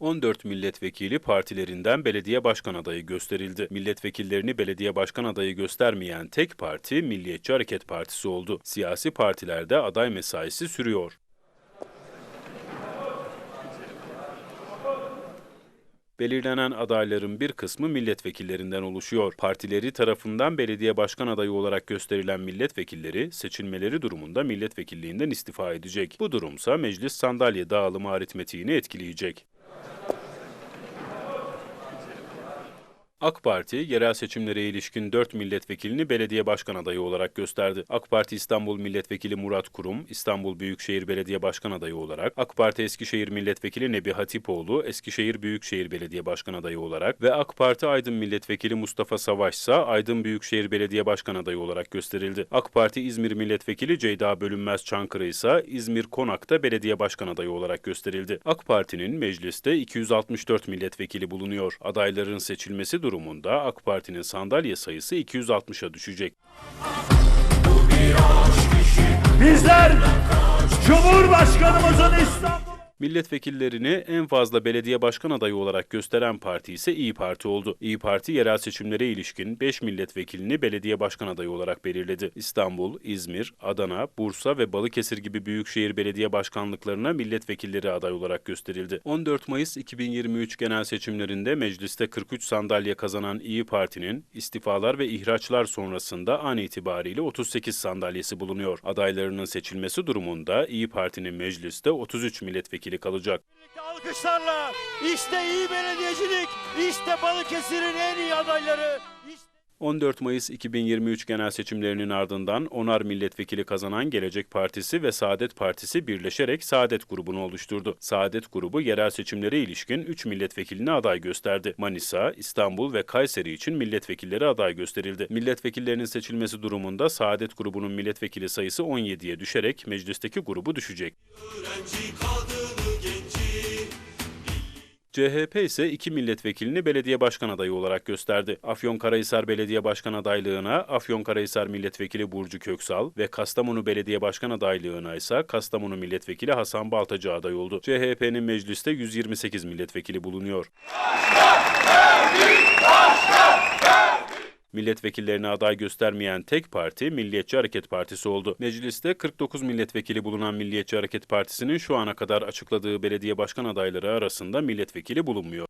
14 milletvekili partilerinden belediye başkan adayı gösterildi. Milletvekillerini belediye başkan adayı göstermeyen tek parti Milliyetçi Hareket Partisi oldu. Siyasi partilerde aday mesaisi sürüyor. Belirlenen adayların bir kısmı milletvekillerinden oluşuyor. Partileri tarafından belediye başkan adayı olarak gösterilen milletvekilleri seçilmeleri durumunda milletvekilliğinden istifa edecek. Bu durumsa meclis sandalye dağılımı aritmetiğini etkileyecek. AK Parti, yerel seçimlere ilişkin 4 milletvekilini belediye başkan adayı olarak gösterdi. AK Parti İstanbul Milletvekili Murat Kurum, İstanbul Büyükşehir Belediye Başkan adayı olarak, AK Parti Eskişehir Milletvekili Nebi Hatipoğlu, Eskişehir Büyükşehir Belediye Başkan adayı olarak ve AK Parti Aydın Milletvekili Mustafa Savaş ise Aydın Büyükşehir Belediye Başkan adayı olarak gösterildi. AK Parti İzmir Milletvekili Ceyda Bölünmez Çankırı ise İzmir Konak'ta belediye başkan adayı olarak gösterildi. AK Parti'nin mecliste 264 milletvekili bulunuyor. Adayların seçilmesi durumunda AK Parti'nin sandalye sayısı 260'a düşecek. Bizler Cumhurbaşkanımızın İstanbul Milletvekillerini en fazla belediye başkan adayı olarak gösteren parti ise İyi Parti oldu. İyi Parti yerel seçimlere ilişkin 5 milletvekilini belediye başkan adayı olarak belirledi. İstanbul, İzmir, Adana, Bursa ve Balıkesir gibi büyükşehir belediye başkanlıklarına milletvekilleri aday olarak gösterildi. 14 Mayıs 2023 genel seçimlerinde mecliste 43 sandalye kazanan İyi Parti'nin istifalar ve ihraçlar sonrasında an itibariyle 38 sandalyesi bulunuyor. Adaylarının seçilmesi durumunda İyi Parti'nin mecliste 33 milletvekili kalacak. alkışlarla işte iyi belediyecilik, işte Balıkesir'in en iyi adayları. işte 14 Mayıs 2023 genel seçimlerinin ardından onar milletvekili kazanan Gelecek Partisi ve Saadet Partisi birleşerek Saadet grubunu oluşturdu. Saadet grubu yerel seçimlere ilişkin 3 milletvekiline aday gösterdi. Manisa, İstanbul ve Kayseri için milletvekilleri aday gösterildi. Milletvekillerinin seçilmesi durumunda Saadet grubunun milletvekili sayısı 17'ye düşerek meclisteki grubu düşecek. CHP ise iki milletvekilini belediye başkan adayı olarak gösterdi. Afyonkarahisar Belediye Başkan adaylığına Afyonkarahisar Milletvekili Burcu Köksal ve Kastamonu Belediye Başkan adaylığına ise Kastamonu Milletvekili Hasan Baltacı aday oldu. CHP'nin mecliste 128 milletvekili bulunuyor. Milletvekillerine aday göstermeyen tek parti Milliyetçi Hareket Partisi oldu. Mecliste 49 milletvekili bulunan Milliyetçi Hareket Partisi'nin şu ana kadar açıkladığı belediye başkan adayları arasında milletvekili bulunmuyor.